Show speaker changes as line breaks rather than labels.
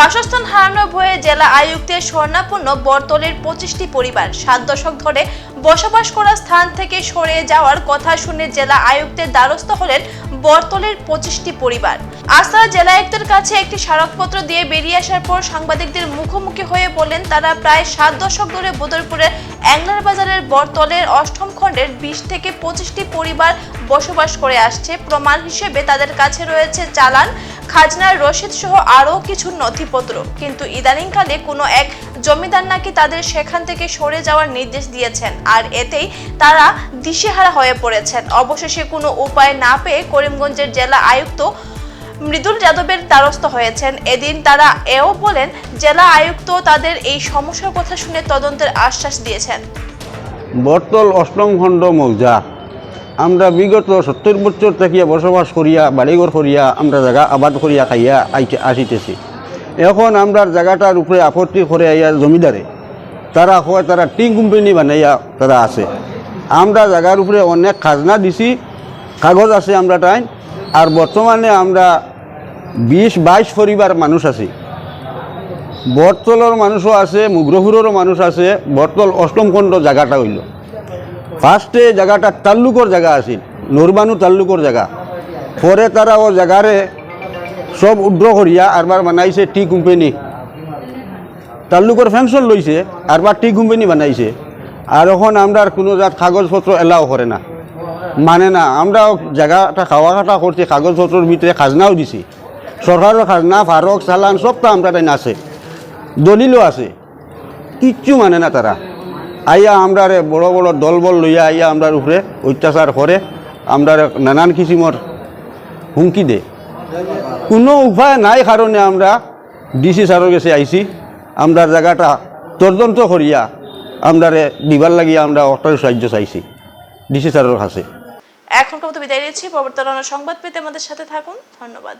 বাসস্থান হারানোর ভয়ে জেলা আয়ুক্তের স্বর্ণাপন্ন বরতলের পঁচিশটি পরিবার সাত দশক ধরে বসবাস করা স্থান থেকে সরে যাওয়ার কথা শুনে জেলা আয়ুক্তের দ্বারস্থ হলেন বরতলের পঁচিশটি পরিবার। আস্থা জেলা আয়ুক্তের কাছে একটি স্মারকপত্র দিয়ে বেরিয়ে আসার পর সাংবাদিকদের মুখোমুখি হয়ে বলেন তারা প্রায় সাত দশক ধরে বদরপুরের অ্যাংলার বাজারের বরতলের অষ্টম খণ্ডের বিশ থেকে পঁচিশটি পরিবার বসবাস করে আসছে। প্রমাণ হিসেবে তাদের কাছে রয়েছে চালান খাজনার রসিদ সহ আরও কিছু নথিপত্র। কিন্তু ইদানিংকালে কোনো এক জমিদার নাকি তাদের সেখান থেকে সরে যাওয়ার নির্দেশ দিয়েছেন, আর এতেই তারা দিশেহারা হয়ে পড়েছেন। অবশেষে কোনো উপায় না পেয়ে করিমগঞ্জের জেলা আয়ুক্ত মৃদুল যাদবের দ্বারস্থ হয়েছেন। এদিন তারা এও বলেন, জেলা আয়ুক্ত তাদের এই সমস্যার কথা শুনে তদন্তের আশ্বাস দিয়েছেন।
বর্তল অষ্টম খণ্ড মৌজা। আমরা বিগত সত্তর বছর থেকে বসবাস করিয়া, বাড়িঘর করিয়া, আমরা জায়গা আবাদ করিয়া খাইয়া আইতে, আসিতেছি। এখন আমরা জায়গাটার উপরে আপত্তি করে আইয়া জমিদারে, তারা হয় তারা টি কোম্পানি বানাইয়া তারা আছে। আমরা জায়গার উপরে অনেক খাজনা দিছি, কাগজ আছে আমরা টাইম আর বর্তমানে আমরা বিশ বাইশ পরিবার মানুষ আছি। বটতলের মানুষও আছে মুগ্রহুরেরও মানুষ আছে, বটতল অষ্টম খণ্ড জায়গাটা হইল। ফার্স্টে জায়গাটা তাল্লুকর জায়গা আছিল নোরবানু তাল্লুকর জায়গা। পরে তারা ও জায়গারে সব উড্র করিয়া আরবার বানাইছে টি কোম্পানি। তাল্লুকর ফেনশন লইছে, আরবার টি কোম্পানি বানাইছে। আর এখন আমরা কোনো জাত কাগজপত্র এলাও করে না। মানে না আমরা জায়গাটা খাওয়া খাটা করছি, কাগজপত্রের ভিতরে খাজনাও দিছি। সরকারের খাজনা, ফারক চালান সবটা আমরা তাই আছে দলিলও আছে। কিচ্ছু মানে না তারা। আইয়া আমরা বড় বড় দল বল লইয়া আইয়া আমরার উপরে অত্যাচার করে আমরা নানান কিসিমর হুমকি দে কোনো উপায় নাই কারণে আমরা ডিসি স্যারের কাছে আইছি আমরা জায়গাটা তদন্ত করিয়া আমরা দিবার লাগিয়া আমরা অটার সাহায্য চাইছি ডিসি স্যারের কাছে।
এখন কত বিদায় নিচ্ছি, পরবর্তী সংবাদ পেতে আমাদের সাথে থাকুন। ধন্যবাদ।